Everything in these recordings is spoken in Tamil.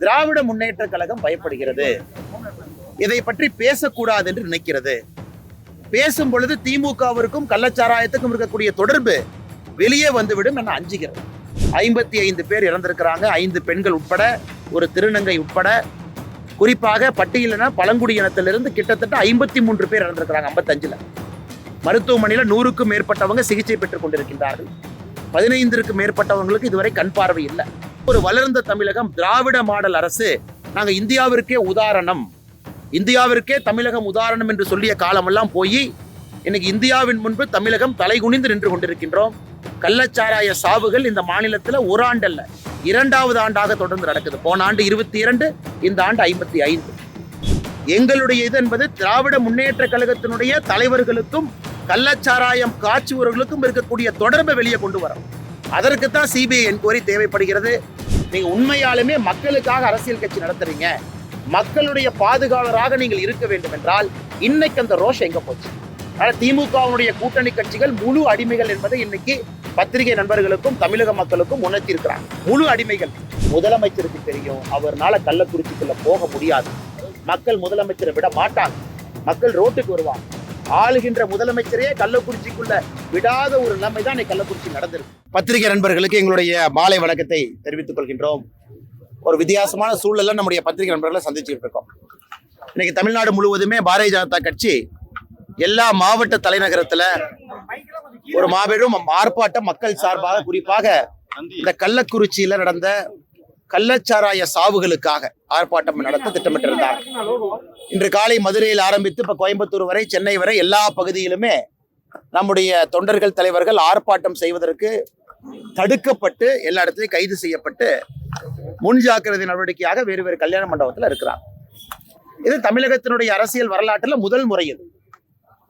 திராவிட முன்னேற்ற கழகம் பயப்படுகிறது. இதை பற்றி பேசக்கூடாது என்று நினைக்கிறது. பேசும் பொழுது திமுகவிற்கும் கள்ளச்சாராயத்துக்கும் இருக்கக்கூடிய தொடர்பு வெளியே வந்துவிடும் என அஞ்சுகிறது. ஐம்பத்தி ஐந்து பேர் இறந்திருக்கிறாங்க. ஐந்து பெண்கள் உட்பட ஒரு திருநங்கை உட்பட. குறிப்பாக பட்டியலின பழங்குடியினத்திலிருந்து கிட்டத்தட்ட ஐம்பத்தி மூன்று பேர் இறந்திருக்கிறாங்க ஐம்பத்தஞ்சில். மருத்துவமனையில் நூறுக்கும் மேற்பட்டவங்க சிகிச்சை பெற்றுக் கொண்டிருக்கின்றார்கள். பதினைந்திற்கும் மேற்பட்டவங்களுக்கு இதுவரை கண் பார்வை இல்லை. ஒரு வளர்ந்த தமிழகம் திராவிட மாடல் அரசு நாங்க இந்தியாவிற்கே உதாரணம். இந்தியாவிற்கே தமிழகம் உதாரணம் என்று சொல்லிய காலமெல்லாம் போய் இன்னைக்கு இந்தியாவின் முன்பு தமிழகம் தலைகுனிந்து நின்று கொண்டிருக்கின்றோம். கள்ளச்சாராய சாவுகள் இந்த மாநிலத்தில் ஒரு ஆண்டல்ல. இரண்டாவது ஆண்டாக தொடர்ந்து நடக்குது. போன ஆண்டு இருபத்தி இரண்டு இந்த ஆண்டு ஐம்பத்தி ஐந்து. எங்களுடைய இது என்பது திராவிட முன்னேற்ற கழகத்தினுடைய தலைவர்களுக்கும் கள்ளச்சாராயம் காய்ச்சுவர்களுக்கும் இருக்கக்கூடிய தொடர்பை வெளியே கொண்டு வரோம். அதற்குத்தான் சிபிஐ என்கொயரி தேவைப்படுகிறது. நீங்க உண்மையாலுமே மக்களுக்காக அரசியல் கட்சி நடத்துறீங்க. மக்களுடைய பாதுகாவலராக நீங்கள் இருக்க வேண்டும் என்றால் இன்னைக்கு அந்த ரோஷம் எங்க போச்சு? ஆனால் திமுகவுடைய கூட்டணி கட்சிகள் முழு அடிமைகள் என்பதை இன்னைக்கு பத்திரிகை நண்பர்களுக்கும் தமிழக மக்களுக்கும் உணர்த்தி இருக்கிறாங்க முழு அடிமைகள். முதலமைச்சருக்கு தெரியும் அவர்னால கள்ளக்குறிச்சிக்குள்ள போக முடியாது. மக்கள் முதலமைச்சரை விட மாட்டாங்க. மக்கள் ரோட்டுக்கு வருவாங்க. ஆளுகின்ற முதலமைச்சரே கள்ளக்குறிச்சிக்குள்ள விடாத ஒரு நிலைமை தான் கள்ளக்குறிச்சி நடந்திருக்கு. பத்திரிகை நண்பர்களுக்கு எங்களுடைய மாலை வணக்கத்தை தெரிவித்துக் கொள்கின்றோம். ஒரு வித்தியாசமான சூழல்ல நம்முடைய பத்திரிகை நண்பர்களை சந்திச்சுட்டு இருக்கோம். இன்னைக்கு தமிழ்நாடு முழுவதுமே பாரதிய ஜனதா கட்சி எல்லா மாவட்ட தலைநகரத்துல ஒரு மாபெரும் ஆர்ப்பாட்டம் மக்கள் சார்பாக குறிப்பாக இந்த கள்ளக்குறிச்சியில நடந்த கள்ளச்சாராய சாவுகளுக்காக ஆர்ப்பாட்டம் நடத்த திட்டமிட்டிருந்தார். இன்று காலை மதுரையில் ஆரம்பித்து இப்போ கோயம்புத்தூர் வரை சென்னை வரை எல்லா பகுதியிலுமே நம்முடைய தொண்டர்கள் தலைவர்கள் ஆர்ப்பாட்டம் செய்வதற்கு தடுக்கப்பட்டு எல்லா இடத்துலையும் கைது செய்யப்பட்டு முன் ஜாக்கிரதை நடவடிக்கையாக வேறு வேறு கல்யாண மண்டபத்தில் இருக்கிறார் இது தமிழகத்தினுடைய அரசியல் வரலாற்றில் முதல் முறை இது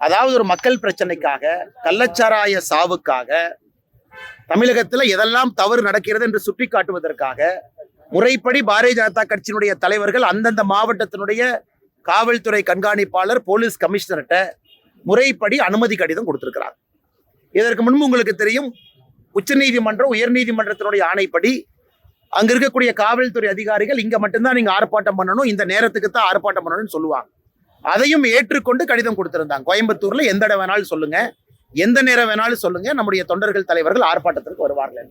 அதாவது ஒரு மக்கள் பிரச்சனைக்காக கள்ளச்சாராய சாவுக்காக தமிழகத்தில் எதெல்லாம் தவறு நடக்கிறது என்று சுட்டி காட்டுவதற்காக முறைப்படி பாரதிய ஜனதா கட்சியினுடைய தலைவர்கள் அந்தந்த மாவட்டத்தினுடைய காவல்துறை கண்காணிப்பாளர் போலீஸ் கமிஷனர்கிட்ட முறைப்படி அனுமதி கடிதம் கொடுத்திருக்கிறார் இதற்கு முன்பு உங்களுக்கு தெரியும் உச்சநீதிமன்றம் உயர்நீதிமன்றத்தினுடைய ஆணைப்படி அங்க இருக்கக்கூடிய காவல்துறை அதிகாரிகள் இங்க மட்டும்தான் நீங்க ஆர்ப்பாட்டம் பண்ணணும் இந்த நேரத்துக்கு தான் ஆர்ப்பாட்டம் பண்ணணும்னு சொல்லுவாங்க. அதையும் ஏற்றுக்கொண்டு கடிதம் கொடுத்திருந்தாங்க. கோயம்புத்தூர்ல எந்த இடம் வேணாலும் சொல்லுங்க எந்த நேரம் வேணாலும் சொல்லுங்க நம்முடைய தொண்டர்கள் தலைவர்கள் ஆர்ப்பாட்டத்திற்கு வருவார்கள்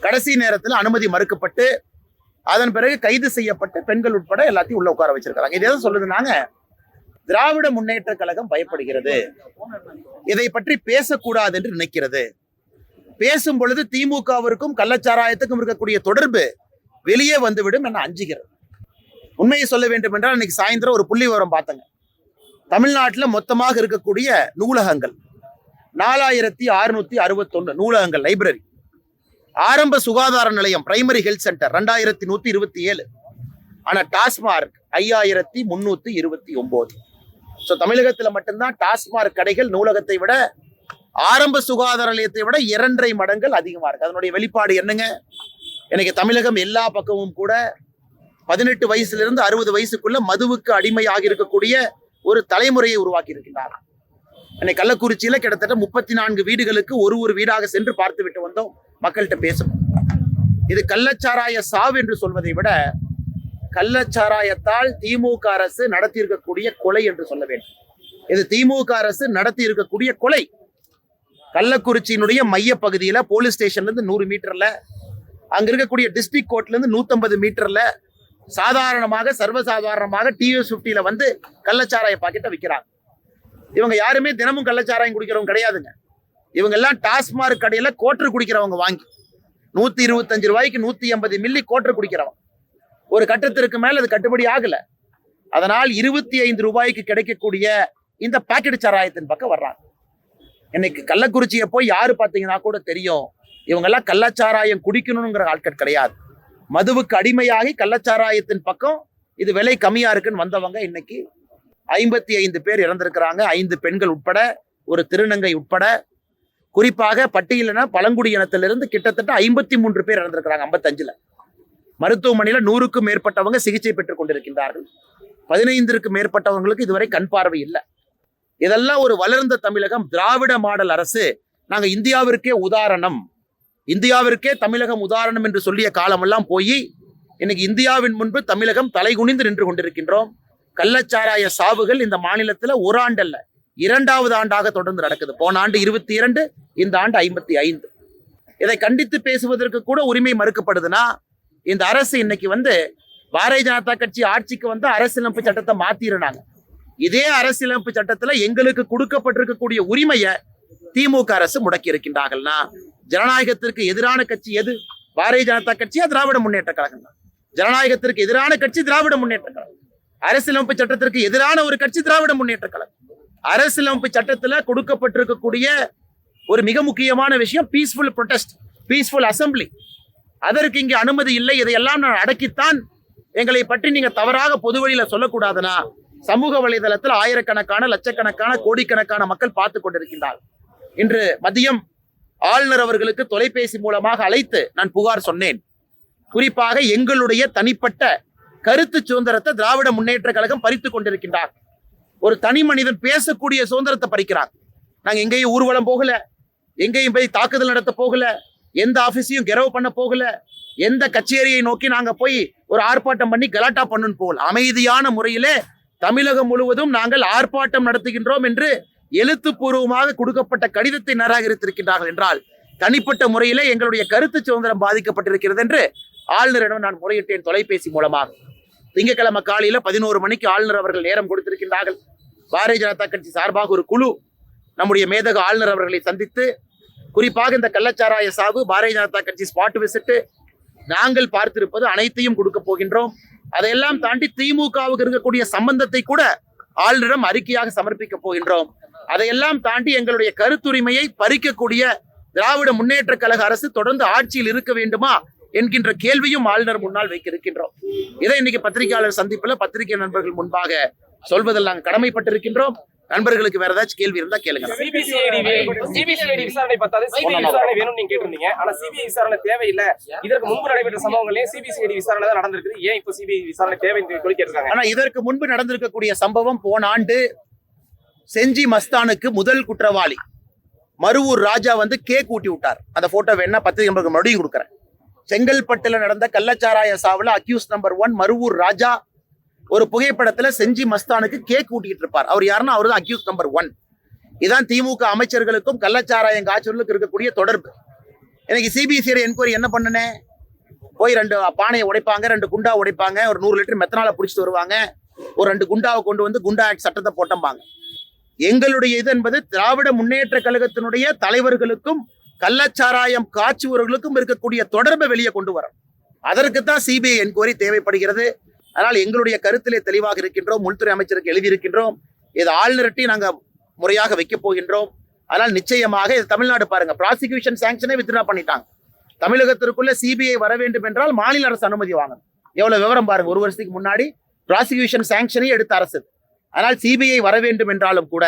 கடைசி நேரத்தில் அனுமதி மறுக்கப்பட்டு அதன் பிறகு கைது செய்யப்பட்டு பெண்கள் உட்பட எல்லாத்தையும் உள்ள உட்கார வச்சிருக்காங்க. இது எதை சொல்லுதுனாங்க திராவிட முன்னேற்ற கழகம் பயப்படுகிறது. இதை பற்றி பேசக்கூடாது என்று நினைக்கிறது. பேசும் பொழுது திமுகவிற்கும் கள்ளச்சாராயத்துக்கும் இருக்கக்கூடிய தொடர்பு வெளியே வந்துவிடும் என அஞ்சுகிறது. உண்மையை சொல்ல வேண்டும் என்றால் இன்னைக்கு சாயந்தரம் ஒரு புள்ளி விவரம் பார்த்தங்க. தமிழ்நாட்டில் மொத்தமாக இருக்கக்கூடிய நூலகங்கள் நாலாயிரத்தி அறுநூத்தி அறுபத்தொன்னு நூலகங்கள் லைப்ரரி ஆரம்ப சுகாதார நிலையம் பிரைமரி ஹெல்த் சென்டர் ரெண்டாயிரத்தி நூத்தி இருபத்தி ஏழு. ஆனா டாஸ்மார்க் ஐயாயிரத்தி முன்னூத்தி இருபத்தி ஒன்பது ஸோ தமிழகத்தில் மட்டும்தான் டாஸ்மார்க் கடைகள் நூலகத்தை விட ஆரம்ப சுகாதார நிலையத்தை விட இரண்டரை மடங்கள் அதிகமா இருக்கு. அதனுடைய வெளிப்பாடு என்னங்க? எனக்கு தமிழகம் எல்லா பக்கமும் கூட பதினெட்டு வயசுல இருந்து அறுபது வயசுக்குள்ள மதுவுக்கு அடிமையாக இருக்கக்கூடிய ஒரு தலைமுறையை உருவாக்கி இருக்கின்றார் இன்னைக்கு கள்ளக்குறிச்சியில கிட்டத்தட்ட முப்பத்தி நான்கு வீடுகளுக்கு ஒரு ஒரு வீடாக சென்று பார்த்து விட்டு வந்தோம். மக்கள்கிட்ட பேசணும். இது கள்ளச்சாராய சாவு என்று சொல்வதை விட கள்ளச்சாராயத்தால் திமுக அரசு நடத்தி இருக்கக்கூடிய கொலை என்று சொல்ல வேண்டும். இது திமுக அரசு நடத்தி இருக்கக்கூடிய கொலை. கள்ளக்குறிச்சியினுடைய மைய பகுதியில போலீஸ் ஸ்டேஷன்ல இருந்து நூறு மீட்டர்ல அங்க இருக்கக்கூடிய டிஸ்ட்ரிக்ட் கோர்ட்ல இருந்து நூத்தம்பது மீட்டர்ல சாதாரணமாக சர்வசாதாரணமாக டிஎஸ் பிப்டியில வந்து கள்ளச்சாராய பாக்கெட்டை விற்கிறாங்க இவங்க யாருமே தினமும் கள்ளச்சாராயம் குடிக்கிறவங்க கிடையாதுங்க. இவங்க எல்லாம் டாஸ்மார்க் கடையில கோட்டர் குடிக்கிறவங்க வாங்கி. நூத்தி இருபத்தஞ்சு ரூபாய்க்கு நூத்தி எண்பது மில்லி கோட்டர் குடிக்கிறவன். ஒரு கட்டத்திற்கு மேல அது கட்டுப்படி ஆகல. அதனால் இருபத்தி ஐந்து ரூபாய்க்கு கிடைக்கக்கூடிய இந்த பாக்கெட் சாராயத்தின் பக்கம் வர்றாங்க. இன்னைக்கு கள்ளக்குறிச்சியை போய் யாரு பார்த்தீங்கன்னா கூட தெரியும். இவங்க எல்லாம் கள்ளச்சாராயம் குடிக்கணுங்கிற ஆட்கள் கிடையாது. மதுவுக்கு அடிமையாகி கள்ளச்சாராயத்தின் பக்கம் இது விலை கம்மியா இருக்குன்னு வந்தவங்க இன்னைக்கு ஐம்பத்தி ஐந்து பேர் இறந்திருக்கிறாங்க. ஐந்து பெண்கள் உட்பட ஒரு திருநங்கை உட்பட குறிப்பாக பட்டியலினா பழங்குடி இனத்திலிருந்து கிட்டத்தட்ட ஐம்பத்தி மூன்று பேர் இறந்திருக்கிறாங்க ஐம்பத்தஞ்சுல. மருத்துவமனையில நூறுக்கும் மேற்பட்டவங்க சிகிச்சை பெற்றுக் கொண்டிருக்கின்றார்கள். பதினைந்திற்கும் மேற்பட்டவங்களுக்கு இதுவரை கண் பார்வை இல்லை. இதெல்லாம் ஒரு வளர்ந்த தமிழகம் திராவிட மாடல் அரசு நாங்க இந்தியாவிற்கே உதாரணம். இந்தியாவிற்கே தமிழகம் உதாரணம் என்று சொல்லிய காலமெல்லாம் போய் இன்னைக்கு இந்தியாவின் முன்பு தமிழகம் தலைகுனிந்து நின்று கொண்டிருக்கின்றோம். கள்ளச்சாராய சாவுகள் இந்த மாநிலத்துல ஒரு ஆண்டல்ல இரண்டாவது ஆண்டாக தொடர்ந்து நடக்குது. போன ஆண்டு இருபத்தி இரண்டு இந்த ஆண்டு ஐம்பத்தி ஐந்து. இதை கண்டித்து பேசுவதற்கு கூட உரிமை மறுக்கப்படுதுன்னா இந்த அரசு இன்னைக்கு வந்து பாரதிய ஜனதா கட்சி ஆட்சிக்கு வந்து அரசியலமைப்பு சட்டத்தை மாத்திருனாங்க இதே அரசியலமைப்பு சட்டத்துல எங்களுக்கு கொடுக்கப்பட்டிருக்கக்கூடிய உரிமையை திமுக அரசு முடக்கி இருக்கின்றார்கள்னா ஜனநாயகத்திற்கு எதிரான கட்சி எது? பாரதிய ஜனதா கட்சியா திராவிட முன்னேற்ற கழகம் தான் ஜனநாயகத்திற்கு எதிரான கட்சி திராவிட முன்னேற்ற கழகம். அரசியலமைப்பு சட்டத்திற்கு எதிரான ஒரு கட்சி திராவிட முன்னேற்ற கழகம். அரசியலமைப்பு சட்டத்துல கொடுக்கப்பட்டிருக்கக்கூடிய ஒரு மிக முக்கியமான விஷயம் பீஸ்ஃபுல் ப்ரொடெஸ்ட் பீஸ்ஃபுல் அசம்பிளி அதற்கு இங்கே அனுமதி இல்லை. இதையெல்லாம் நான் அடக்கித்தான் எங்களை பற்றி நீங்க தவறாக பொது வழியில சொல்லக்கூடாதுன்னா சமூக வலைதளத்தில் ஆயிரக்கணக்கான லட்சக்கணக்கான கோடிக்கணக்கான மக்கள் பார்த்து கொண்டிருக்கின்றார் இன்று மதியம் ஆளுநர் அவர்களுக்கு தொலைபேசி மூலமாக அழைத்து நான் புகார் சொன்னேன். குறிப்பாக எங்களுடைய தனிப்பட்ட கருத்து சுதந்திரத்தை திராவிட முன்னேற்ற கழகம் பறித்து கொண்டிருக்கின்றார் ஒரு தனி மனிதன் பேசக்கூடிய சுதந்திரத்தை பறிக்கிறாங்க நாங்கள் எங்கேயும் ஊர்வலம் போகல எங்கேயும் போய் தாக்குதல் நடத்த போகல எந்த ஆஃபீஸையும் கெரவு பண்ண போகல எந்த கச்சேரியை நோக்கி நாங்கள் போய் ஒரு ஆர்ப்பாட்டம் பண்ணி கலாட்டா பண்ணுன்னு போகல. அமைதியான முறையிலே தமிழகம் முழுவதும் நாங்கள் ஆர்ப்பாட்டம் நடத்துகின்றோம் என்று எழுத்துப்பூர்வமாக கொடுக்கப்பட்ட கடிதத்தை நிராகரித்திருக்கின்றார்கள் என்றால் தனிப்பட்ட முறையிலே எங்களுடைய கருத்து சுதந்திரம் பாதிக்கப்பட்டிருக்கிறது என்று ஆளுநரிடம் நான் முறையிட்டேன் தொலைபேசி மூலமாக. திங்கட்கிழமை காலையில பதினோரு மணிக்கு ஆளுநர் அவர்கள் நேரம் கொடுத்திருக்கின்றார்கள். பாரதிய ஜனதா கட்சி சார்பாக ஒரு குழு நம்முடைய மேதக ஆளுநர் அவர்களை சந்தித்து குறிப்பாக இந்த கள்ளச்சாராய சாவு பாரதிய ஜனதா கட்சி ஸ்பாட் விசிட்டு நாங்கள் பார்த்திருப்பது அனைத்தையும் கொடுக்க போகின்றோம். அதையெல்லாம் தாண்டி திமுகவுக்கு இருக்கக்கூடிய சம்பந்தத்தை கூட ஆளுநரிடம் அறிக்கையாக சமர்ப்பிக்க போகின்றோம். அதையெல்லாம் தாண்டி எங்களுடைய கருத்துரிமையை பறிக்கக்கூடிய திராவிட முன்னேற்ற கழக அரசு தொடர்ந்து ஆட்சியில் இருக்க வேண்டுமா என்கின்ற கேள்வியும் ஆளுநர் முன்னால் வைக்க இருக்கின்றோம். இதை இன்னைக்கு பத்திரிகையாளர் சந்திப்பில் பத்திரிகை நண்பர்கள் முன்பாக சொல்வதில் நாங்கள் கடமைப்பட்டிருக்கின்றோம். நண்பர்களுக்கு வேற ஏதாச்சும் கேள்வி இருந்தா கேளுங்க. சிபிசிஐடி விசாரணை பத்தாது. சிபிஐ விசாரணை வேணும்னு நீங்க கேட்டிருந்தீங்க. ஆனா சிபிஐ விசாரணை தேவையில்லை. இதற்கு முன்பு நடைபெற்ற சம்பவங்களையும் சிபிசிஐடி விசாரணை தான் நடந்திருக்குது. ஏன் இப்போ சிபிஐ விசாரணை தேவைன்னு சொல்லி கேட்டிருக்காங்க ஆனா இதற்கு முன்பு நடந்திருக்கக்கூடிய சம்பவம் போன ஆண்டு செஞ்சி மஸ்தானுக்கு முதல் குற்றவாளி மருவூர் ராஜா வந்து கேக் ஊட்டி விட்டார். அந்த போட்டோ வேணா பத்திரிகை நம்பருக்கு மறுபடியும் கொடுக்குறேன். செங்கல்பட்டுல நடந்த கள்ளச்சாராய சாவுல accused number one Maruvur Raja ஒரு புகைப்படத்துல செஞ்சி மஸ்தானுக்கு கேக் ஊட்டிட்டு இருப்பார். அவர் யாருன்னா அவர் தான் அக்யூஸ் நம்பர் ஒன் இதான் திமுக அமைச்சர்களுக்கும் கள்ளச்சாராயம் காய்ச்சலுக்கும் இருக்கக்கூடிய தொடர்பு. எனக்கு சிபிசிஐ என்கொயரி என்ன பண்ணுனேன் போய் ரெண்டு பானையை உடைப்பாங்க ரெண்டு குண்டா உடைப்பாங்க ஒரு நூறு லிட்டர் மெத்தனால பிடிச்சிட்டு வருவாங்க. ஒரு ரெண்டு குண்டாவை கொண்டு வந்து குண்டா ஆக்ட் சட்டத்தை போட்டம்பாங்க. எங்களுடைய இது என்பது திராவிட முன்னேற்ற கழகத்தினுடைய தலைவர்களுக்கும் கள்ளச்சாராயம் காய்ச்சுவர்களுக்கும் இருக்கக்கூடிய தொடர்பை வெளியே கொண்டு வரும் அதற்கு தான் சிபிஐ என்கொயரி தேவைப்படுகிறது. அதனால் எங்களுடைய கருத்திலே தெளிவாக இருக்கின்றோம் உள்துறை அமைச்சருக்கு எழுதியிருக்கின்றோம். இது ஆளுநர்ட்டையும் நாங்க முறையாக வைக்க போகின்றோம். அதனால் நிச்சயமாக இது தமிழ்நாடு பாருங்க ப்ராசிக்யூஷன் சாங்ஷனே வித்ட்ரா பண்ணிட்டாங்க. தமிழகத்திற்குள்ள சிபிஐ வர வேண்டும் என்றால் மாநில அரசு அனுமதி வாங்கணும். எவ்வளவு விவரம் பாருங்க ஒரு வருஷத்துக்கு முன்னாடி ப்ராசிக்யூஷன் சாங்ஷனே எடுத்த அரசு. ஆனால் சிபிஐ வர வேண்டும் என்றாலும் கூட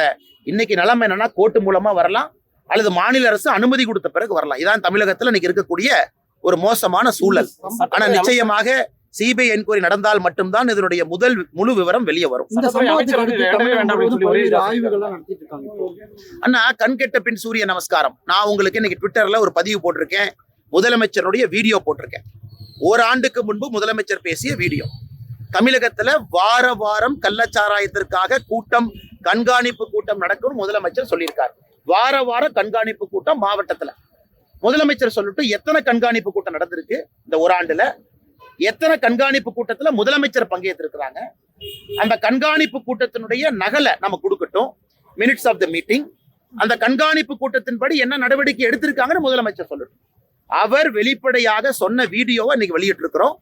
இன்னைக்கு நிலைமை என்னன்னா கோர்ட்டு மூலமா வரலாம் அல்லது மாநில அரசு அனுமதி கொடுத்த பிறகு வரலாம். இதான் தமிழகத்துல இன்னைக்கு இருக்கக்கூடிய ஒரு மோசமான சூழல். ஆனா நிச்சயமாக சிபிஐ என்கொயரி நடந்தால் மட்டும்தான் இதனுடைய முதல் முழு விவரம் வெளியே வரும். ஒரு அண்ணா கண் கெட்ட பின் சூரிய நமஸ்காரம். நான் உங்களுக்கு இன்னைக்கு ட்விட்டர்ல ஒரு பதிவு போட்டிருக்கேன். முதலமைச்சருடைய வீடியோ போட்டிருக்கேன். ஓராண்டுக்கு முன்பு முதலமைச்சர் பேசிய வீடியோ. தமிழகத்துல வார வாரம் கள்ளச்சாராயத்திற்காக கூட்டம் கண்காணிப்பு கூட்டம் நடக்கும் முதலமைச்சர் சொல்லியிருக்கார். வார வாரம் கண்காணிப்பு கூட்டம் மாவட்டத்துல. முதலமைச்சர் சொல்லிட்டு எத்தனை கண்காணிப்பு கூட்டம் நடந்திருக்கு இந்த ஓராண்டுல எத்தனை கண்காணிப்பு கூட்டத்துல முதலமைச்சர் பங்கேற்றிருக்கிறாங்க? அந்த கண்காணிப்பு கூட்டத்தினுடைய நகலை நம்ம கொடுக்கட்டும். மினிட்ஸ் ஆஃப் த மீட்டிங் அந்த கண்காணிப்பு கூட்டத்தின்படி என்ன நடவடிக்கை எடுத்திருக்காங்கன்னு முதலமைச்சர் சொல்லட்டும். அவர் வெளிப்படையாக சொன்ன வீடியோவை இன்னைக்கு வெளியிட்டிருக்கிறோம்.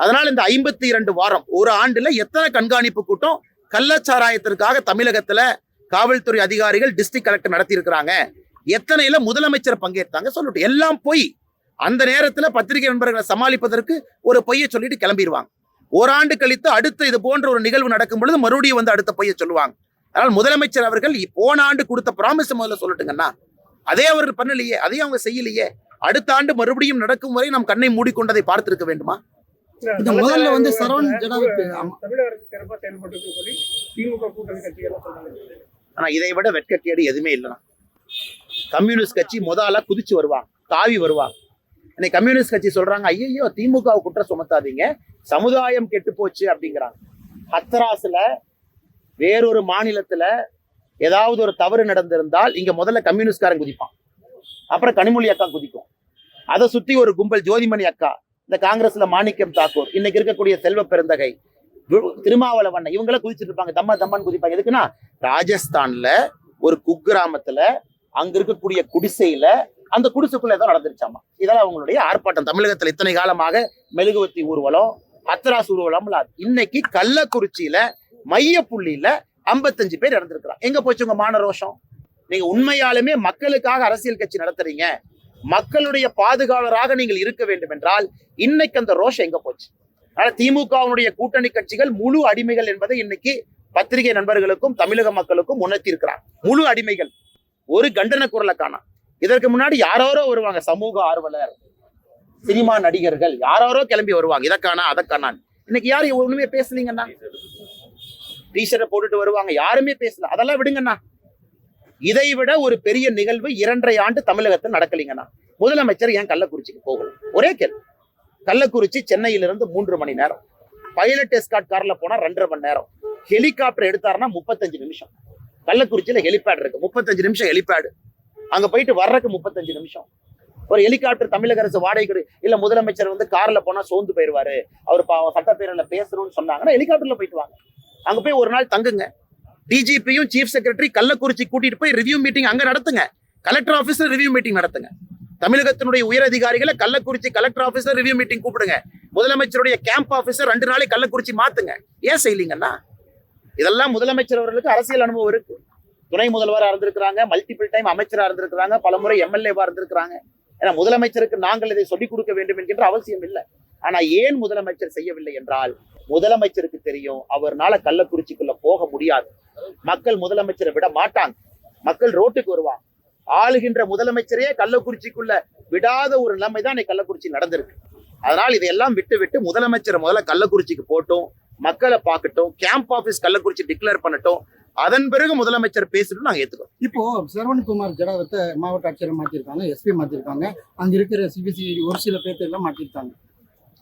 அதனால இந்த ஐம்பத்தி இரண்டு வாரம் ஒரு ஆண்டுல எத்தனை கண்காணிப்பு கூட்டம் கள்ளச்சாராயத்திற்காக தமிழகத்துல காவல்துறை அதிகாரிகள் டிஸ்ட்ரிக்ட் கலெக்டர் நடத்தி இருக்கிறாங்க எத்தனையில முதலமைச்சர் பங்கேற்றாங்க சொல்லட்டும். எல்லாம் போய் அந்த நேரத்துல பத்திரிகை நண்பர்களை சமாளிப்பதற்கு ஒரு பொய்யை சொல்லிட்டு கிளம்பிடுவாங்க ஓராண்டு கழித்து அடுத்த இது போன்ற ஒரு நிகழ்வு நடக்கும் பொழுது மறுபடியும் வந்து அடுத்த பொய்யை சொல்லுவாங்க. அதனால் முதலமைச்சர் அவர்கள் போன ஆண்டு கொடுத்த ப்ராமிஸ் முதல்ல சொல்லட்டுங்கண்ணா அதே அவர்கள் பண்ணலையே அதையும் அவங்க செய்யலையே அடுத்த ஆண்டு மறுபடியும் நடக்கும் வரை நாம் கண்ணை மூடிக்கொண்டதை பார்த்திருக்க வேண்டுமா? இந்த முதல்ல வந்து சரவண் ஆனா இதை விட வெட்கக்கேடு எதுவுமே இல்லைண்ணா. கம்யூனிஸ்ட் கட்சி முதல்ல குதிச்சு வருவாங்க தாவி வருவாங்க. இன்னைக்கு கம்யூனிஸ்ட் கட்சி சொல்றாங்க ஐயோ திமுக குற்றம் சுமத்தாதீங்க சமுதாயம் கெட்டு போச்சு அப்படிங்கிறாங்க. ஹத்ராஸ்ல வேறொரு மாநிலத்துல ஏதாவது ஒரு தவறு நடந்திருந்தால் இங்க முதல்ல கம்யூனிஸ்ட்காரன் குதிப்பான். அப்புறம் கனிமொழி அக்கா குதிக்கும். அதை சுத்தி ஒரு கும்பல் ஜோதிமணி அக்கா இந்த காங்கிரஸ்ல மாணிக்கம் தாக்கூர் இன்னைக்கு இருக்கக்கூடிய செல்வ பெருந்தகை திருமாவளவண்ண இவங்கள குதிச்சுட்டு இருப்பாங்க. தம்ம தம்மன் குதிப்பாங்க. எதுக்குன்னா ராஜஸ்தான்ல ஒரு குக்கிராமத்துல அங்க இருக்கக்கூடிய குடிசையில அந்த குடிசுக்குள்ள ஏதோ நடந்துருச்சாமா? இதெல்லாம் அவங்களுடைய ஆர்ப்பாட்டம். தமிழகத்துல இத்தனை காலமாக மெழுகுவத்தி ஊர்வலம் அத்தராசு ஊர்வலம் இன்னைக்கு கள்ளக்குறிச்சியில மைய புள்ளியில ஐம்பத்தஞ்சு பேர் இறந்திருக்கிறான் எங்க போச்சு உங்க மான ரோஷம்? நீங்க உண்மையாலுமே மக்களுக்காக அரசியல் கட்சி நடத்துறீங்க. மக்களுடைய பாதுகாவலராக நீங்கள் இருக்க வேண்டும் என்றால் இன்னைக்கு அந்த ரோஷம் எங்க போச்சு? அதனால திமுகவினுடைய கூட்டணி கட்சிகள் முழு அடிமைகள் என்பதை இன்னைக்கு பத்திரிகை நண்பர்களுக்கும் தமிழக மக்களுக்கும் உணர்த்தி இருக்கிறார் முழு அடிமைகள். ஒரு கண்டன குரலை காணோம் இதற்கு முன்னாடி யாரோரோ வருவாங்க சமூக ஆர்வலர் சினிமா நடிகர்கள் யாரோரோ கிளம்பி வருவாங்க. இதற்கானா அதற்கானான் இன்னைக்கு யாரும் ஒண்ணுமே பேசலீங்கண்ணா? டிஷர்ட்டை போட்டுட்டு வருவாங்க யாருமே பேசல. அதெல்லாம் விடுங்கண்ணா. இதை விட ஒரு பெரிய நிகழ்வு இரண்டரை ஆண்டு தமிழகத்தில் நடக்கலீங்கண்ணா. முதலமைச்சர் ஏன் கள்ளக்குறிச்சிக்கு போகணும் ஒரே கேள்வி. கள்ளக்குறிச்சி சென்னையிலிருந்து மூன்று மணி நேரம். பைலட் எஸ்காட் கார்ல போனா ரெண்டரை மணி நேரம். ஹெலிகாப்டர் எடுத்தாருன்னா முப்பத்தஞ்சு நிமிஷம். கள்ளக்குறிச்சியில ஹெலிபேட் இருக்கு. முப்பத்தஞ்சு நிமிஷம் ஹெலிபேடு அங்க போயிட்டு வர்றதுக்கு முப்பத்தஞ்சு நிமிஷம். ஒரு ஹெலிகாப்டர் தமிழக அரசு வாடகை இல்ல முதலமைச்சர் வந்து கார்ல போனா சோர்ந்து போயிடுவாரு அவர் பாவம் சட்டப்பேரவையில பேசணும்னு சொன்னாங்கன்னா ஹெலிகாப்டர்ல போயிட்டு வாங்க. அங்க போய் ஒரு நாள் தங்குங்க. டிஜிபியும் சீஃப் செக்ரட்டரி கள்ளக்குறிச்சி கூட்டிட்டு போய் ரிவ்யூ மீட்டிங் அங்க நடத்துங்க. கலெக்டர் ஆபீஸ்ல ரிவ்யூ மீட்டிங் நடத்துங்க. தமிழகத்தினுடைய உயர் அதிகாரிகளை கள்ளக்குறிச்சி கலெக்டர் ஆபீஸ்ல ரிவ்யூ மீட்டிங் கூப்பிடுங்க. முதலமைச்சருடைய கேம்ப் ஆஃபீஸர் ரெண்டு நாளைக்கு கள்ளக்குறிச்சி மாத்துங்க. ஏன் செய்யலீங்கன்னா? இதெல்லாம் முதலமைச்சர் அவர்களுக்கு அரசியல் அனுபவம் இருக்கு. துணை முதல்வராக இருந்திருக்கிறாங்க மல்டிபிள் டைம் அமைச்சரா இருந்திருக்கிறாங்க பலமுறை எம்எல்ஏவா இருந்திருக்கிறாங்க. ஏன்னா முதலமைச்சருக்கு நாங்கள் இதை சொல்லிக் கொடுக்க வேண்டும் என்கின்ற அவசியம் இல்லை. ஆனா ஏன் முதலமைச்சர் செய்யவில்லை என்றால் முதலமைச்சருக்கு தெரியும் அவர்னால கள்ளக்குறிச்சிக்குள்ள போக முடியாது. மக்கள் முதலமைச்சரை விட மாட்டாங்க. மக்கள் ரோட்டுக்கு வருவாங்க. ஆளுகின்ற முதலமைச்சரையே கள்ளக்குறிச்சிக்குள்ள விடாத ஒரு நிலைமை தான் இன்னைக்கு கள்ளக்குறிச்சி நடந்திருக்கு. அதனால் இதையெல்லாம் விட்டு விட்டு முதலமைச்சர் முதல்ல கள்ளக்குறிச்சிக்கு போட்டும் மக்களை பார்க்கட்டும் கேம்ப் ஆபீஸ் கள்ளக்குறிச்சி டிக்ளேர் பண்ணட்டும் அதன் பிறகு முதலமைச்சர் பேசட்டும் நாங்க ஏத்துக்கிறோம். இப்போ சரவணகுமார் ஜடாவத்தை மாவட்ட ஆட்சியரை மாத்திருக்காங்க எஸ்பி மாத்திருக்காங்க. அங்க இருக்கிற சிபிசிஐடி ஒரு சில பேர்த்த எல்லாம் மாத்திருக்காங்க.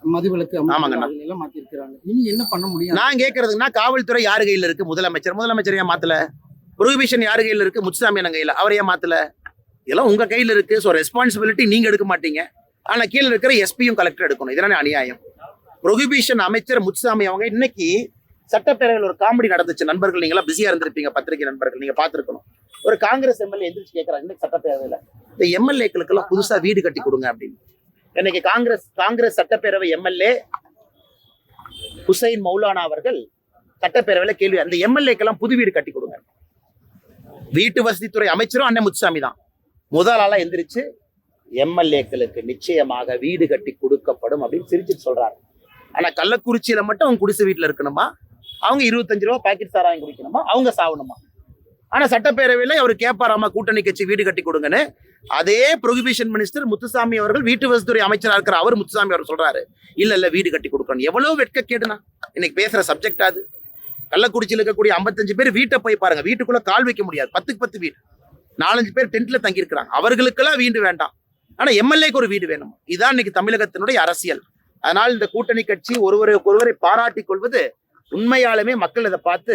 மதுவிலக்கு எல்லாம் மாத்திருக்கிறாங்க. இனி என்ன பண்ண முடியும்? நான் கேட்கறதுன்னா காவல்துறை யாரு கையில இருக்கு? முதலமைச்சர். முதலமைச்சர் ஏன் மாத்தல? புரோகிபிஷன் யாரு கையில இருக்கு? முத்துசாமி அண்ணன் கையில. அவர் ஏன் மாத்தல? இதெல்லாம் உங்க கையில இருக்கு. ஸோ ரெஸ்பான்சிபிலிட்டி நீங்க எடுக்க மாட்டீங்க. ஆனா கீழே இருக்கிற எஸ்பியும் கலெக்டர் எடுக்கணும். இதெல்லாம் அநியாயம். புரோகிபிஷன் அமைச்சர் முத்துசாமி அவங்க இன்னைக்கு சட்டப்பேரவையில் ஒரு காமெடி நடந்துச்சு. நண்பர்கள் நீங்களா பிஸியா இருந்திருப்பீங்க பத்திரிகை நண்பர்கள் நீங்க பாத்துருக்கணும் ஒரு காங்கிரஸ் எம்எல்ஏ எந்திரிச்சு கேட்கறாங்க இன்னைக்கு சட்டப்பேரவையில. இந்த எம்எல்ஏக்களுக்கு எல்லாம் புதுசா வீடு கட்டி கொடுங்க அப்படின்னு. இன்னைக்கு காங்கிரஸ் காங்கிரஸ் சட்டப்பேரவை எம்எல்ஏ ஹுசைன் மௌலானா அவர்கள் சட்டப்பேரவையில கேள்வி அந்த எம்எல்ஏக்கெல்லாம் புது வீடு கட்டி கொடுங்க. வீட்டு வசதித்துறை அமைச்சரும் அண்ணன் முத்துசாமி தான். முதல் ஆளா எந்திரிச்சு எம்எல்ஏக்களுக்கு நிச்சயமாக வீடு கட்டி கொடுக்கப்படும் அப்படின்னு சிரிச்சிட்டு சொல்றாரு. ஆனா கள்ளக்குறிச்சியில மட்டும் அவங்க குடிசை வீட்டுல இருக்கணுமா? அவங்க இருபத்தஞ்சு ரூபா பாக்கெட் சாராயம் குடிக்கணுமா? அவங்க சாவணுமா? ஆனா சட்டப்பேரவையில் அவர் கேட்பாராமா கூட்டணி கட்சி வீடு கட்டி கொடுங்கன்னு. அதே ப்ரொஹிபிஷன் மினிஸ்டர் முத்துசாமி அவர்கள் வீட்டு வசதித்துறை அமைச்சராக இருக்கிற அவர் முத்துசாமி அவர் சொல்றாரு. இல்ல இல்ல வீடு கட்டி கொடுக்கணும். எவ்வளவு வெட்க கேடுனா இன்னைக்கு பேசுற சப்ஜெக்ட் அது. கள்ளக்குறிச்சியில் இருக்கக்கூடிய ஐம்பத்தஞ்சு பேர் வீட்டை போய் பாருங்க. வீட்டுக்குள்ள கால் வைக்க முடியாது. பத்துக்கு பத்து வீடு. நாலஞ்சு பேர் டென்ட்ல தங்கியிருக்கிறாங்க. அவர்களுக்கெல்லாம் வீடு வேண்டாம். ஆனா எம்எல்ஏக்கு ஒரு வீடு வேணும். இதான் இன்னைக்கு தமிழகத்தினுடைய அரசியல். அதனால் இந்த கூட்டணி கட்சி ஒருவரை ஒருவரை பாராட்டி கொள்வது உண்மையாலுமே மக்கள் இதை பார்த்து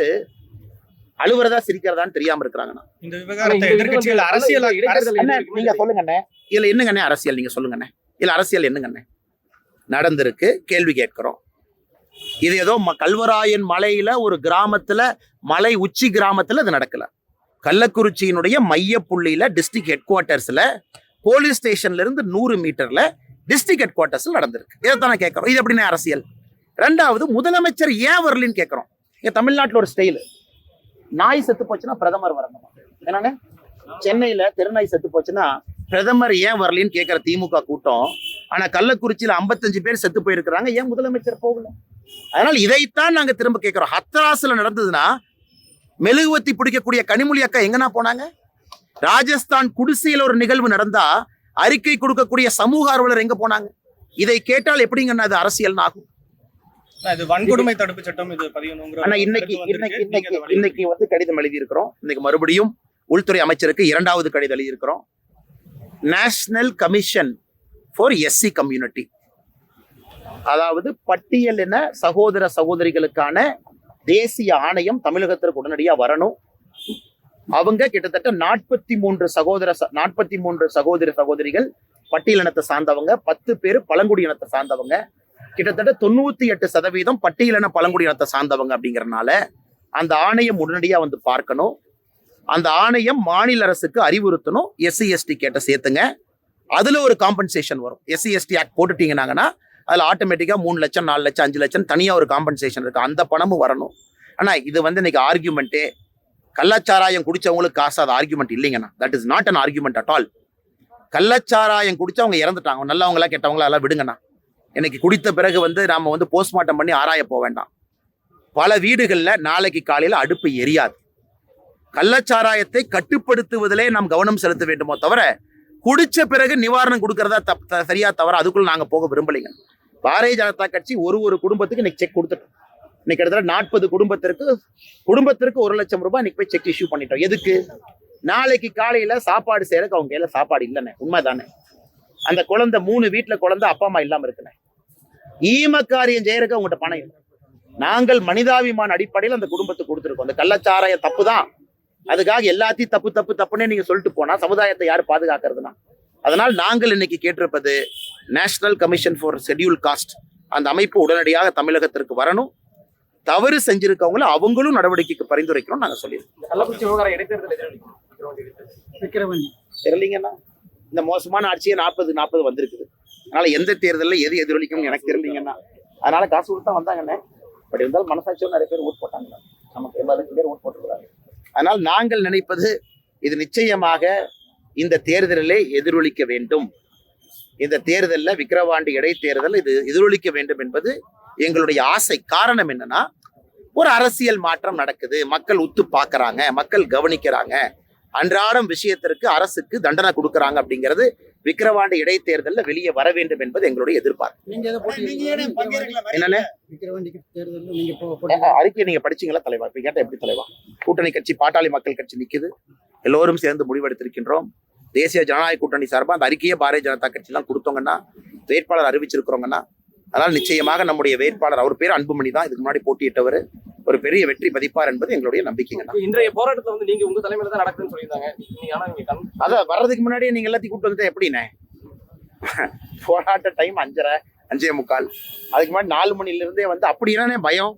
அழுவுறதா சிரிக்கிறதான்னு தெரியாம இருக்கிறாங்கண்ணா இந்த விவகாரத்தை எதிர்க்கட்சிகள் அரசியல் நீங்க சொல்லுங்க அண்ணே. இதுல என்னங்கண்ணே அரசியல்? நீங்க சொல்லுங்க அண்ணே. இதுல அரசியல் என்னங்கண்ணே நடந்திருக்கு கேள்வி கேட்கிறோம். இது ஏதோ கல்வராயன் மலையில ஒரு கிராமத்துல மலை உச்சி கிராமத்துல இது நடக்கல. கள்ளக்குறிச்சியினுடைய மைய புள்ளியில டிஸ்ட்ரிக்ட் ஹெட் குவார்ட்டர்ஸ்ல போலீஸ் ஸ்டேஷன்ல இருந்து நூறு மீட்டர்ல டிஸ்ட்ரிக்ட் ஹெட் குவார்ட்டர்ஸ்ல நடந்திருக்கு. இதைத்தானே கேட்கறோம். இது எப்படின்னு அரசியல்? ரெண்டாவது முதலமைச்சர் ஏன் வரலன்னு கேட்கறோம் இங்கே தமிழ்நாட்டில் ஒரு ஸ்டைலு நாய் செத்து போச்சுன்னா பிரதமர் வரணும்? என்னங்க? சென்னையில தெருநாய் செத்து போச்சுன்னா பிரதமர் ஏன் வரலன்னு கேட்குற திமுக கூட்டம். ஆனா கள்ளக்குறிச்சியில 55 பேர் செத்து போயிருக்கிறாங்க. ஏன் முதலமைச்சர் போகல? அதனால் இதைத்தான் நாங்க திரும்ப கேட்குறோம் ஹத்ராஸ்ல நடந்ததுன்னா மெழுகுவத்தி பிடிக்கக்கூடிய கனிமொழி அக்கா எங்கன்னா போனாங்க? ராஜஸ்தான் குடிசையில் ஒரு நிகழ்வு நடந்தா அறிக்கை கொடுக்கக்கூடிய சமூக ஆர்வலர் எங்க போனாங்க? இதை கேட்டால் எப்படிங்கன்னா அது அரசியல் ஆகும்? இது வன்கொடுமை தடுப்பு சட்டம் இது பதியணுங்கிற இன்னைக்கு இன்னைக்கு இன்னைக்கு இன்னைக்கு வந்து கடிதம் எழுதி இருக்கிறோம் இன்னைக்கு மறுபடியும் உள்துறை அமைச்சருக்கு இரண்டாவது கடிதம் எழுதி இருக்கிறோம் national commission for SC community அதாவது பட்டியலின சகோதர சகோதரிகளுக்கான தேசிய ஆணையம் தமிழகத்திற்கு உடனடியா வரணும். அவங்க கிட்டத்தட்ட நாற்பத்தி மூன்று சகோதர நாற்பத்தி மூன்று சகோதர சகோதரிகள் பட்டியலினத்தை சார்ந்தவங்க பத்து பேர் பழங்குடி இனத்தை சார்ந்தவங்க. கிட்டத்தட்ட தொண்ணூத்தி எட்டு சதவீதம் பட்டியலின பழங்குடி இனத்தை சார்ந்தவங்க அப்படிங்கறதுனால அந்த ஆணையம் உடனடியா வந்து பார்க்கணும். அந்த ஆணையம் மாநில அரசுக்கு அறிவுறுத்தணும். எஸ்சி எஸ்டி கேட்ட சேர்த்துங்க. அதுல ஒரு காம்பன்சேஷன் வரும். எஸ்சி எஸ்டி ஆக்ட் போட்டுட்டீங்கன்னாங்கன்னா அதுல ஆட்டோமேட்டிக்கா மூணு லட்சம் நாலு லட்சம் அஞ்சு லட்சம் தனியா ஒரு காம்பன்சேஷன் இருக்கு. அந்த பணமும் வரணும். ஆனா இது வந்து இன்னைக்கு ஆர்கியூமெண்ட்டே கள்ளச்சாராயம் குடிச்சவங்களுக்கு காசு அது ஆர்கியூமெண்ட் இல்லைங்கண்ணா. That is not an argument at all கள்ளச்சாராயம் குடிச்சவங்க இறந்துட்டாங்க. நல்லவங்களா கெட்டவங்களா எல்லாம் விடுங்கண்ணா. இன்னைக்கு குடித்த பிறகு வந்து நாம வந்து போஸ்ட்மார்ட்டம் பண்ணி ஆராய போக வேண்டாம். பல வீடுகள்ல நாளைக்கு காலையில அடுப்பு எரியாது. கள்ளச்சாராயத்தை கட்டுப்படுத்துவதிலே நாம் கவனம் செலுத்த வேண்டுமோ தவிர குடிச்ச பிறகு நிவாரணம் கொடுக்கறதா தப் சரியா தவிர அதுக்குள்ள நாங்க போக விரும்பலைங்க பாரதிய ஜனதா கட்சி ஒரு ஒரு குடும்பத்துக்கு இன்னைக்கு செக் கொடுத்துட்டோம். இன்னைக்கு கிட்டத்தட்ட நாற்பது குடும்பத்திற்கு குடும்பத்திற்கு ஒரு லட்சம் ரூபாய் இன்னைக்கு போய் செக் இஷ்யூ பண்ணிட்டோம். எதுக்கு? நாளைக்கு காலையில சாப்பாடு செய்யறதுக்கு அவங்க கையில சாப்பாடு இல்லைண்ணே. உண்மைதானே? அந்த குழந்தை மூணு வீட்டுல குழந்தை அப்பா அம்மா இல்லாம இருக்குண்ணே. ஈம காரியம் செய்யறதுக்கு அவங்ககிட்ட பணம் இல்லை. நாங்கள் மனிதாபிமான அடிப்படையில் அந்த குடும்பத்துக்கு கொடுத்துருக்கோம். அந்த கள்ளச்சாராய தப்பு தான் அதுக்காக எல்லாத்தையும் தப்பு தப்பு தப்புன்னே நீங்க சொல்லிட்டு போனா சமுதாயத்தை யார் பாதுகாக்கிறதுனா? அதனால் நாங்கள் இன்னைக்கு கேட்டிருப்பது national commission for schedule caste அந்த அமைப்பு உடனடியாக தமிழகத்திற்கு வரணும். தவறு செஞ்சிருக்கவங்கள அவங்களும் நடவடிக்கைக்கு பரிந்துரைக்கணும் நாங்க சொல்லியிருக்கோம். இந்த மோசமான ஆட்சியே நாற்பது நாற்பது வந்திருக்குது. அதனால எந்த தேர்தலில் எது எதிரொலிக்கும் எனக்கு தெரிஞ்சீங்கன்னா அதனால காசு கொடுத்தா வந்தாங்கண்ணே. பட் இருந்தாலும் மனசாட்சியோடு நிறைய பேர் ஓட் போட்டாங்க. நமக்கு எண்பது லட்சம் பேர் ஓட் போட்டுருக்காங்க அதனால் நாங்கள் நினைப்பது இது நிச்சயமாக இந்த தேர்தலிலே எதிரொலிக்க வேண்டும். இந்த தேர்தலில் விக்கிரவாண்டி இடைத்தேர்தல் இது எதிரொலிக்க வேண்டும் என்பது எங்களுடைய ஆசை. காரணம் என்னன்னா ஒரு அரசியல் மாற்றம் நடக்குது. மக்கள் உத்து பார்க்குறாங்க மக்கள் கவனிக்கிறாங்க. அன்றாடம் விஷயத்திற்கு அரசுக்கு தண்டனை கொடுக்குறாங்க அப்படிங்கிறது விக்கிரவாண்டி இடைத்தேர்தல்ல வெளியே வர வேண்டும் என்பது எங்களுடைய எதிர்பார்ப்பு. என்னன்னு? அறிக்கை நீங்க படிச்சீங்களா தலைவா? இப்ப கேட்டா எப்படி தலைவா? கூட்டணி கட்சி பாட்டாளி மக்கள் கட்சி நிக்குது. எல்லோரும் சேர்ந்து முடிவெடுத்திருக்கின்றோம். தேசிய ஜனநாயக கூட்டணி சார்பா அந்த அறிக்கையை பாரதிய ஜனதா கட்சி எல்லாம் கொடுத்தோங்கன்னா வேட்பாளர் அறிவிச்சிருக்கிறோங்கன்னா அதனால் நிச்சயமாக நம்முடைய வேட்பாளர் அவர் பேர் அன்புமணி தான். இதுக்கு முன்னாடி போட்டியிட்டவர். ஒரு பெரிய வெற்றி பதிப்பார் என்பது எங்களுடைய நம்பிக்கைங்கண்ணா இப்ப இன்றைய போராட்டத்துல வந்து நீங்க உங்க தலைமையில தான் நடக்குதுன்னு சொல்லியிருந்தாங்க. நீங்க ஆனா நீங்க கண் அத வர்றதுக்கு முன்னாடியே நீங்க எல்லாத்தையும் கூட்டு வந்துட்டு எப்படிண்ணே? போராட்ட டைம் அஞ்சரை அஞ்சே முக்கால். அதுக்கு முன்னாடி நாலு மணில இருந்தே வந்து அப்படி என்னண்ணே பயம்.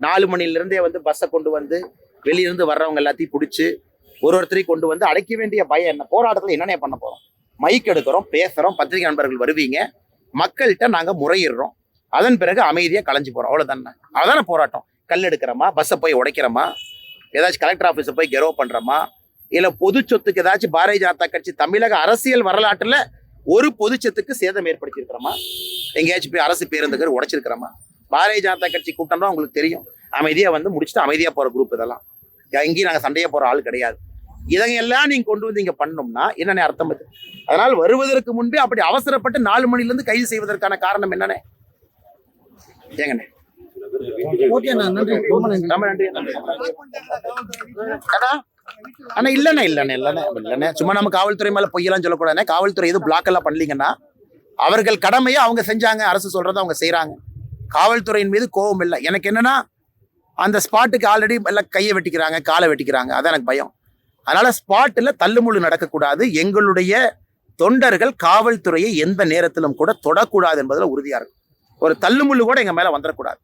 நாலு மணில இருந்தே வந்து பஸ்ஸை கொண்டு வந்து வெளியிருந்து வர்றவங்க எல்லாத்தையும் பிடிச்சி ஒரு ஒருத்தரையும் கொண்டு வந்து அடைக்க வேண்டிய பயம் என்ன? போராட்டத்தில் என்னென்ன பண்ண போறோம்? மைக் எடுக்கிறோம் பேசுறோம் பத்திரிகை நண்பர்கள் வருவீங்க. மக்கள்கிட்ட நாங்க முறையிடுறோம். அதன் பிறகு அமைதியா கலைஞ்சு போறோம். அவ்வளவுதானே? அதான போராட்டம். கல் எடுக்கிறோமா பஸ்ஸை போய் உடைக்கிறோமா ஏதாச்சும் கலெக்டர் ஆஃபீஸை போய் கெரோ பண்ணுறோமா இல்லை பொது சொத்துக்கு ஏதாச்சும் பாரதிய ஜனதா கட்சி தமிழக அரசியல் வரலாற்றில் ஒரு பொது சொத்துக்கு சேதம் ஏற்படுத்தியிருக்கிறோமா? எங்கேயாச்சும் போய் அரசு பேருந்துகள் உடைச்சிருக்கிறோமா? பாரதிய ஜனதா கட்சி கூட்டம்னா உங்களுக்கு தெரியும். அமைதியாக வந்து முடிச்சுட்டு அமைதியாக போகிற குரூப் இதெல்லாம். எங்கேயும் நாங்கள் சண்டையாக போகிற ஆள் கிடையாது. இதையெல்லாம் நீங்கள் கொண்டு வந்து இங்கே பண்ணோம்னா என்னென்ன அர்த்தம் அது. அதனால் வருவதற்கு முன்பே அப்படி அவசரப்பட்டு நாலு மணிலேருந்து கைது செய்வதற்கான காரணம் என்னண்ணே ஏங்கண்ணே. ஆனா இல்லண்ணே இல்லண்ணே இல்லண்ணே இல்லண்ணே. சும்மா நம்ம காவல்துறை மேல பொய்யெல்லாம் சொல்லக்கூடாதுண்ணே. காவல்துறை எதுவும் பிளாக் எல்லாம் பண்ணலீங்கன்னா அவர்கள் கடமையை அவங்க செஞ்சாங்க. அரசு சொல்றதை அவங்க செய்யறாங்க காவல்துறையின் மீது கோபம் இல்லை. எனக்கு என்னன்னா அந்த ஸ்பாட்டுக்கு ஆல்ரெடி எல்லாம் கையை வெட்டிக்கிறாங்க காலை வெட்டிக்கிறாங்க. அதான் எனக்கு பயம். அதனால ஸ்பாட்டில் தள்ளுமுள்ளு நடக்கக்கூடாது. எங்களுடைய தொண்டர்கள் காவல்துறையை எந்த நேரத்திலும் கூட தொடக்கூடாது என்பதில் உறுதியா இருக்கும் ஒரு தள்ளுமுள்ளு கூட எங்க மேல வந்துடக்கூடாது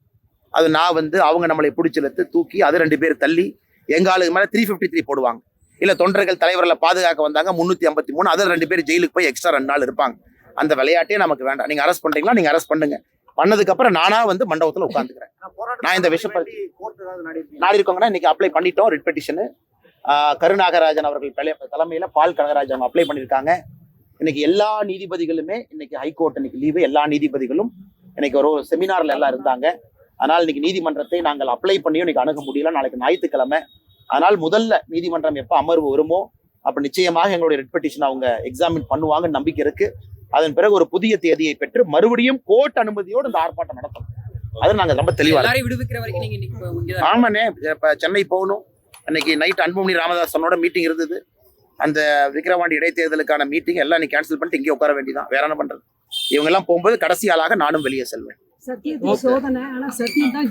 அது நான் வந்து அவங்க நம்மளை பிடிச்சிலத்து தூக்கி அது ரெண்டு பேர் தள்ளி எங்க ஆளுக்கு மேல த்ரீ ஃபிஃப்டி த்ரீ போடுவாங்க. இல்ல தொண்டர்கள் தலைவர்களை பாதுகாக்க வந்தாங்க முன்னூத்தி ஐம்பத்தி மூணு அதில் ரெண்டு பேர் ஜெயிலுக்கு போய் எக்ஸ்ட்ரா ரெண்டு நாள் இருப்பாங்க. அந்த விளையாட்டே நமக்கு வேண்டாம். நீங்க அரெஸ்ட் பண்றீங்களா நீங்க அரெஸ்ட் பண்ணுங்க. பண்ணதுக்கு அப்புறம் நானா வந்து மண்டபத்துல உட்காந்துக்கிறேன். நான் இந்த விஷயம் நாடி இருக்கவங்கன்னா இன்னைக்கு அப்ளை பண்ணிட்டோம் ரிட் பெட்டிஷனு கருநாகராஜன் அவர்கள் தலை- தலைமையில பால் கனகராஜன் அவங்க அப்ளை பண்ணியிருக்காங்க. இன்னைக்கு எல்லா நீதிபதிகளுமே இன்னைக்கு ஹைகோர்ட் இன்னைக்கு லீவு எல்லா நீதிபதிகளும் இன்னைக்கு ஒரு செமினார்ல எல்லாம் இருந்தாங்க. ஆனால் இன்னைக்கு நீதிமன்றத்தை நாங்கள் அப்ளை பண்ணியும் இன்னைக்கு அணுக முடியல. நாளைக்கு ஞாயிற்றுக்கிழமை. ஆனால் முதல்ல நீதிமன்றம் எப்போ அமர்வு வருமோ அப்ப நிச்சயமாக எங்களுடைய ரெட் பெட்டிஷன் அவங்க எக்ஸாமின் பண்ணுவாங்கன்னு நம்பிக்கை இருக்கு. அதன் பிறகு ஒரு புதிய தேதியை பெற்று மறுபடியும் கோர்ட் அனுமதியோடு இந்த ஆர்ப்பாட்டம் நடத்தணும். அது நாங்க ரொம்ப தெளிவா ஆமாண்ணே இப்ப சென்னை போகணும். அன்னைக்கு நைட் அன்புமணி ராமதாசனோட மீட்டிங் இருந்தது. அந்த விக்கிரவாண்டி இடைத்தேர்தலுக்கான மீட்டிங் எல்லாம் நீ கேன்சல் பண்ணிட்டு இங்கே உட்கார வேண்டியதான் வேற என்ன பண்றது? இவங்க எல்லாம் போகும்போது கடைசி ஆளாக நானும் வெளியே செல்வேன். சத்தியத்தை சோதனை. ஆனா சத்தியம் தான்